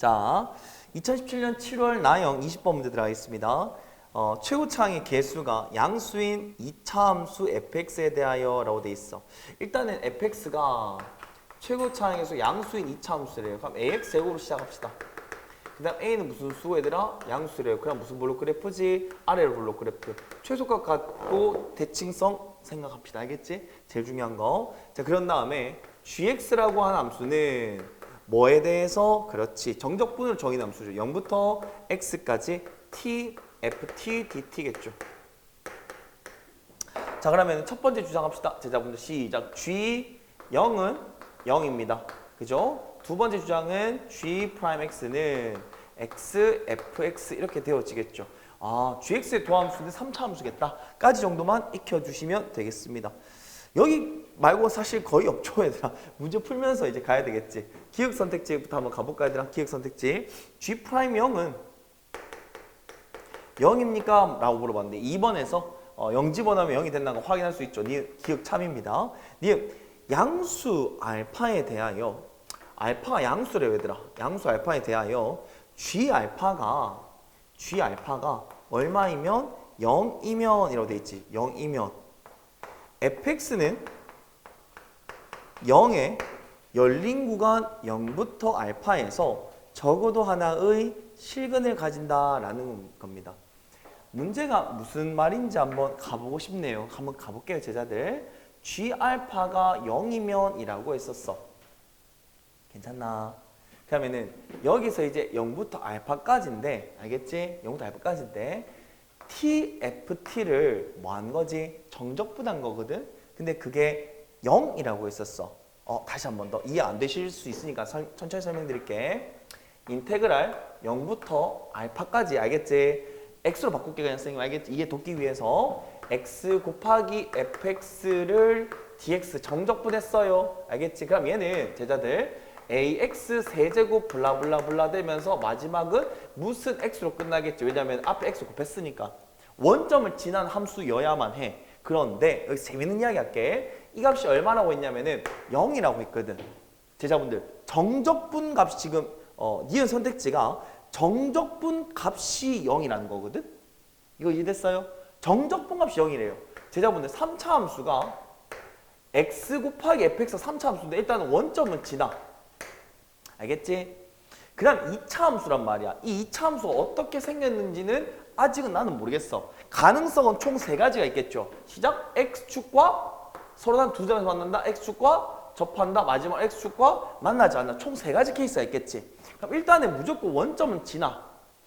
자, 2017년 7월 나영 20번 문제 들어가겠습니다. 어, 최고차항의 개수가 양수인 2차 함수 fx에 대하여 라고 돼 있어. 일단은 fx가 최고차항에서 양수인 2차 함수래요. 그럼 ax 제곱으로 시작합시다. 그 다음 a는 무슨 수 얘들아? 양수래요. 그럼 무슨 블록 그래프지? 아래로 블록 그래프. 최소값 갖고 대칭성 생각합시다. 알겠지? 제일 중요한 거. 자, 그런 다음에 gx라고 하는 함수는 뭐에 대해서? 그렇지. 정적분을 정의는 함수죠. 0부터 x까지 t, ft, dt겠죠. 자, 그러면 첫 번째 주장합시다. 제자분들 시작. g 0은 0입니다. 그죠? 두 번째 주장은 g 프라임 x는 x, fx 이렇게 되어지겠죠. 아, gx의 도함수는 3차 함수겠다. 까지 정도만 익혀주시면 되겠습니다. 여기 말고 사실 거의 없죠, 얘들아. 문제 풀면서 이제 가야 되겠지. 기억 선택지부터 한번 가볼까, 얘들아? 기억 선택지. g 프라임 0은 0입니까? 라고 물어봤는데 2번에서 어, 0 집어넣으면 0이 된다는 거 확인할 수 있죠. 니 기억 참입니다. 니 양수 알파에 대하여 알파가 양수래요, 얘들아. 양수 알파에 대하여 g 알파가 g 알파가 얼마이면 0이면 이라고 돼 있지. 0이면 fx는 0의 열린 구간 0부터 알파에서 적어도 하나의 실근을 가진다라는 겁니다. 문제가 무슨 말인지 한번 가보고 싶네요. 한번 가볼게요, 제자들. G 알파가 0이면 이라고 했었어. 괜찮나? 그러면은 여기서 이제 0부터 알파까지인데 알겠지? 0부터 알파까지인데 TFT를 뭐 한 거지? 정적분한 거거든? 근데 그게 0이라고 했었어. 어, 다시 한 번 더 이해 안 되실 수 있으니까 설- 천천히 설명드릴게. 인테그랄 0부터 알파까지 알겠지? x로 바꿀게 그냥 선생님 알겠지? 이해 돕기 위해서 x 곱하기 fx를 dx 정적분했어요. 알겠지? 그럼 얘는 제자들 ax 세제곱 블라블라블라 되면서 마지막은 무슨 x로 끝나겠지? 왜냐면 앞에 x 곱했으니까 원점을 지난 함수여야만 해. 그런데 여기 재밌는 이야기 할게. 이 값이 얼마라고 했냐면은 0이라고 했거든. 제자분들 정적분 값이 지금 어, 니은 선택지가 정적분 값이 0이라는 거거든. 이거 이해됐어요? 정적분 값이 0이래요. 제자분들 3차 함수가 x 곱하기 fx 3차 함수인데 일단은 원점은 지나. 알겠지? 그 다음 2차 함수란 말이야. 이 2차 함수가 어떻게 생겼는지는 아직은 나는 모르겠어. 가능성은 총 세 가지가 있겠죠. 시작 x축과 서로 단두 점에서 만난다. x축과 접한다. 마지막 x축과 만나지 않는다. 총 세 가지 케이스가 있겠지. 그럼 일단은 무조건 원점은 지나.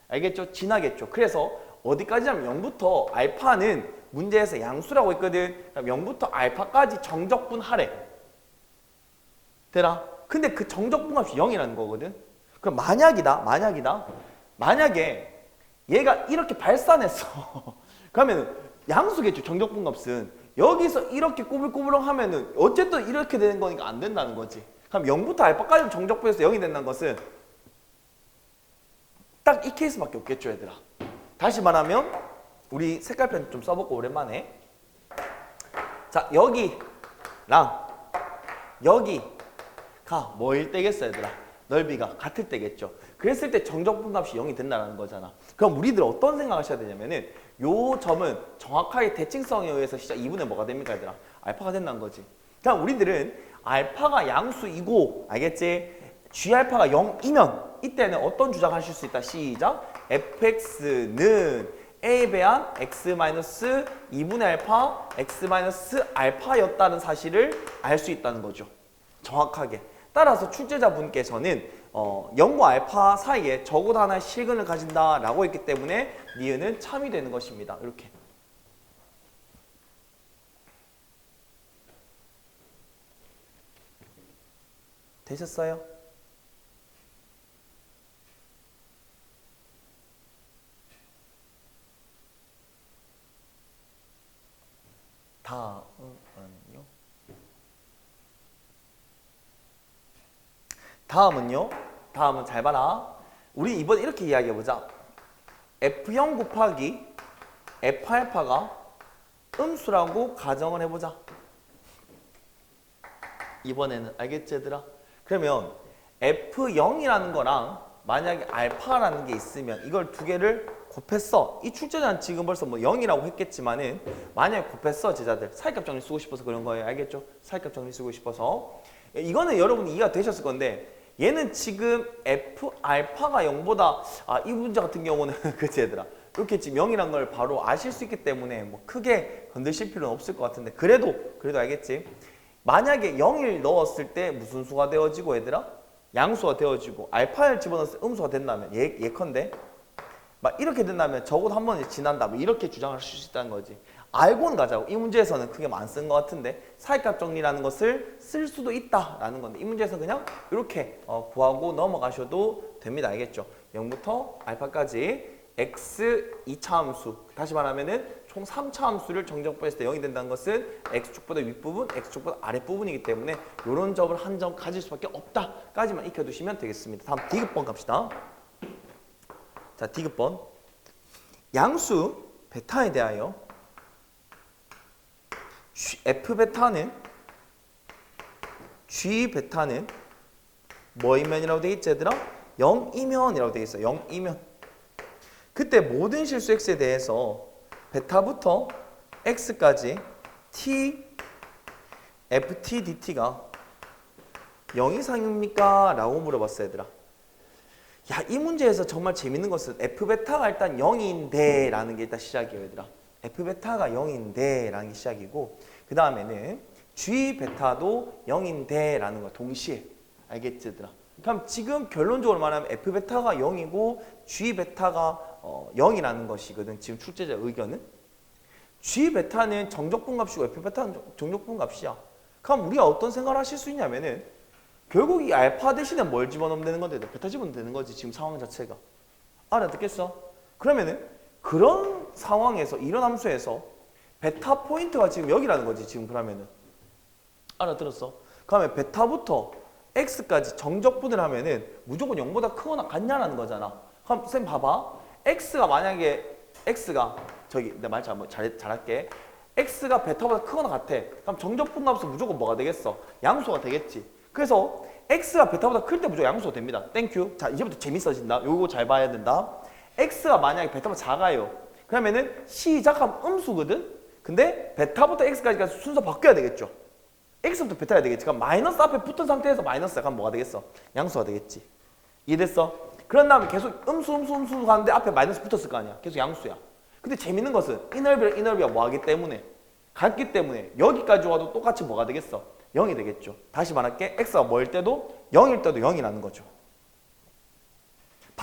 알겠죠? 지나겠죠. 그래서 어디까지냐면 0부터 알파는 문제에서 양수라고 했거든. 그럼 0부터 알파까지 정적분 하래. 되나? 근데 그 정적분 값이 0이라는 거거든. 그럼 만약이다. 만약이다. 만약에 얘가 이렇게 발산했어. 그러면 양수겠죠. 정적분 값은. 여기서 이렇게 꼬불꼬불렁 하면은 어쨌든 이렇게 되는 거니까 안 된다는 거지. 그럼 0부터 알파까지 정적분에서 0이 된다는 것은 딱 이 케이스밖에 없겠죠, 얘들아. 다시 말하면 우리 색깔펜 좀 써볼까 오랜만에. 자, 여기랑 여기가 뭐일 때겠어, 얘들아? 넓이가 같을 때겠죠. 그랬을 때 정적분 값이 0이 된다는 거잖아. 그럼 우리들 어떤 생각하셔야 되냐면은 요 점은 정확하게 대칭성에 의해서 시작 2분의 뭐가 됩니까, 얘들아? 알파가 된다는 거지. 그럼 우리들은 알파가 양수이고 알겠지? G 알파가 0이면 이때는 어떤 주장하실 수 있다. 시작. fx는 a 배한 x 마이너스 2분의 알파 x 마이너스 알파였다는 사실을 알 수 있다는 거죠. 정확하게. 따라서 출제자분께서는 어, 0과 알파 사이에 적어도 하나의 실근을 가진다라고 했기 때문에 니은은 참이 되는 것입니다. 이렇게. 되셨어요? 다음은요? 다음은요? 다음은 잘 봐라. 우리 이번 이렇게 이야기해 보자. F0 곱하기 F알파가 음수라고 가정을 해보자. 이번에는 알겠지 얘들아? 그러면 F0이라는 거랑 만약에 알파라는 게 있으면 이걸 두 개를 곱했어. 이 출제자는 지금 벌써 뭐 0이라고 했겠지만은 만약에 곱했어 제자들 사이값 정리 쓰고 싶어서 그런 거예요. 알겠죠? 사이값 정리 쓰고 싶어서 이거는 여러분이 이해가 되셨을 건데 얘는 지금 f 알파가 0보다 아 이 문제 같은 경우는 그치 얘들아 이렇게 지금 0이란 걸 바로 아실 수 있기 때문에 뭐 크게 건드실 필요는 없을 것 같은데 그래도 그래도 알겠지? 만약에 0을 넣었을 때 무슨 수가 되어지고 얘들아? 양수가 되어지고 알파를 집어넣었을 때 음수가 된다면 예, 예컨대 막 이렇게 된다면 적어도 한 번 지난다면 이렇게 주장할 수 있다는 거지 알고는 가자고 이 문제에서는 크게 안 쓴 것 같은데 사이값 정리라는 것을 쓸 수도 있다라는 건데 이 문제에서 그냥 이렇게 어, 구하고 넘어가셔도 됩니다. 알겠죠? 0부터 알파까지 x 2차 함수. 다시 말하면은 총 3차 함수를 정적분했을 때 0이 된다는 것은 x축보다 윗부분, x축보다 아랫부분이기 때문에 이런 점을 한 점 가질 수밖에 없다까지만 익혀두시면 되겠습니다. 다음 디귿번 갑시다. 자 디귿번. 양수 베타에 대하여 f 베타는 g 베타는 뭐이면이라고 되어 있지 얘들아? 0이면이라고 되어 있어 0이면. 그때 모든 실수 x에 대해서 베타부터 x까지 t ft dt가 0 이상입니까? 라고 물어봤어 얘들아. 야 이 문제에서 정말 재밌는 것은 f베타가 일단 0인데 라는 게 일단 시작이에요 얘들아 f베타가 0인데 라는 게 시작이고 그 다음에는 g베타도 0인데 라는 거 동시에 알겠지 얘들아 그럼 지금 결론적으로 말하면 f베타가 0이고 g베타가 어, 0이라는 것이거든 지금 출제자 의견은. G베타는 정적분 값이고 f베타는 정적분 값이야. 그럼 우리가 어떤 생각을 하실 수 있냐면은 결국 이 알파 대신에 뭘 집어넣으면 되는 건데 베타 집어넣으면 되는 거지 지금 상황 자체가. 알아듣겠어? 그러면은 그런 상황에서 이런 함수에서 베타 포인트가 지금 여기라는 거지 지금 그러면은. 알아들었어? 그러면 베타부터 x까지 정적분을 하면은 무조건 0보다 크거나 같냐라는 거잖아. 그럼 쌤 봐봐. x가 만약에 x가 저기 내 말 잘, 잘할게. x가 베타보다 크거나 같아. 그럼 정적분 값은 무조건 뭐가 되겠어? 양수가 되겠지. 그래서 x가 베타보다 클 때 무조건 양수가 됩니다. 땡큐 자 이제부터 재밌어진다. 요거 잘 봐야 된다. x가 만약에 베타보다 작아요 그러면은 시작하면 음수거든? 근데 베타부터 x까지가 순서 바뀌어야 되겠죠? x부터 베타야 되겠지. 그럼 마이너스 앞에 붙은 상태에서 마이너스가 그럼 뭐가 되겠어? 양수가 되겠지. 이해됐어? 그런 다음에 계속 음수 음수 음수 가는데 앞에 마이너스 붙었을 거 아니야. 계속 양수야. 근데 재밌는 것은 이너비랑 이너비가 뭐하기 때문에? 같기 때문에 여기까지 와도 똑같이 뭐가 되겠어? 0이 되겠죠. 다시 말할게. x가 뭐일 때도 0일 때도 0이라는 거죠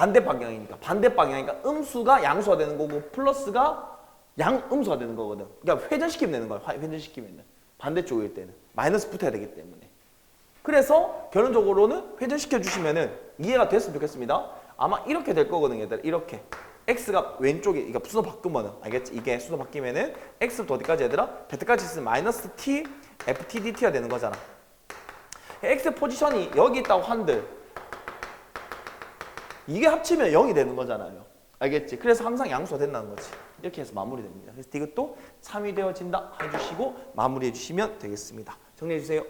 반대 방향이니까 반대 방향이니까 음수가 양수가 되는 거고 플러스가 양 음수가 되는 거거든 그러니까 회전시키면 되는 거야 화- 회전시키면 반대쪽일 때는 마이너스 붙어야 되기 때문에 그래서 결론적으로는 회전시켜 주시면은 이해가 됐으면 좋겠습니다. 아마 이렇게 될 거거든요, 얘들. 이렇게. x가 왼쪽에 이거 순서 바꾸면은 알겠지? 이게 순서 바뀌면은 x부터 어디까지 얘들아? 베타까지 있으면 마이너스 t ft dt가 되는 거잖아. x 포지션이 여기 있다고 한들 이게 합치면 0이 되는 거잖아요. 알겠지? 그래서 항상 양수가 된다는 거지. 이렇게 해서 마무리됩니다. 그래서 이것도 3이 되어진다 해주시고 마무리해 주시면 되겠습니다. 정리해 주세요.